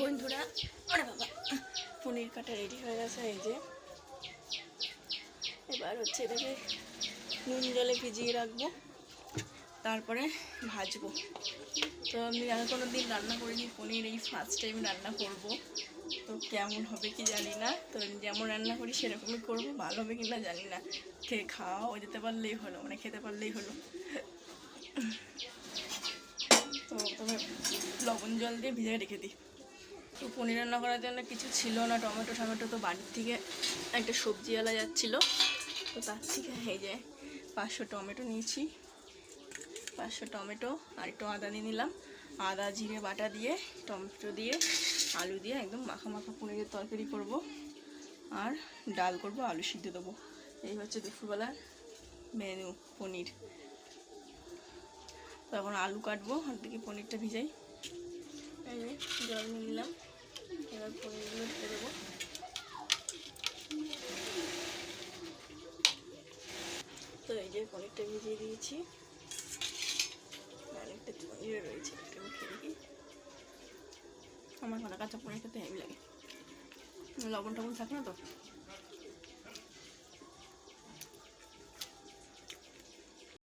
বন্ধুরা, ওরে বাবা, পনির কাটা রেডি হয়ে গেছে, এই যে। এবার হচ্ছে এটাকে নুন জলে ভিজিয়ে রাখব, তারপরে ভাজবো। তো আমি আর কোনো দিন রান্না করিনি পনির, এই ফার্স্ট টাইম রান্না করব। তো কেমন হবে কি জানি না, তো যেমন রান্না করি সেরকমই করব, ভালো হবে কি না জানি না। খেয়ে খাওয়া হয়ে যেতে পারলেই হলো মানে খেতে পারলেই হলো। তো তবে লবণ জল দিয়ে ভিজে রেখে দিই। তো পনির রান্না করার জন্য কিছু ছিল না, টমেটো টমেটো তো বাড়ির থেকে একটা সবজিওয়ালা যাচ্ছিল। তো তার থেকে এই যে পাঁচশো টমেটো নিয়েছি, পাঁচশো টমেটো আর একটু আদা নিয়ে নিলাম। আদা, জিরে, বাটা দিয়ে, টমেটো দিয়ে, আলু দিয়ে একদম মাখা মাখা পনিরের তরকারি করব। আর ডাল করব, আলু সিদ্ধ দেবো। এই হচ্ছে দুপুরবেলার মেনু পনির। তো এখন আলু কাটবো, আর দিকে পনিরটা ভিজাই। এই জল নিয়ে নিলাম। এবার পনিরগুলো ঢেলে দেবো। তো এই যে পনিরটা ভিজিয়ে দিয়েছি। আর একটা পনির রয়েছে আমার কাঁচা পনির খেতে হেভি লাগে। লবণ টবণ থাকে না তো?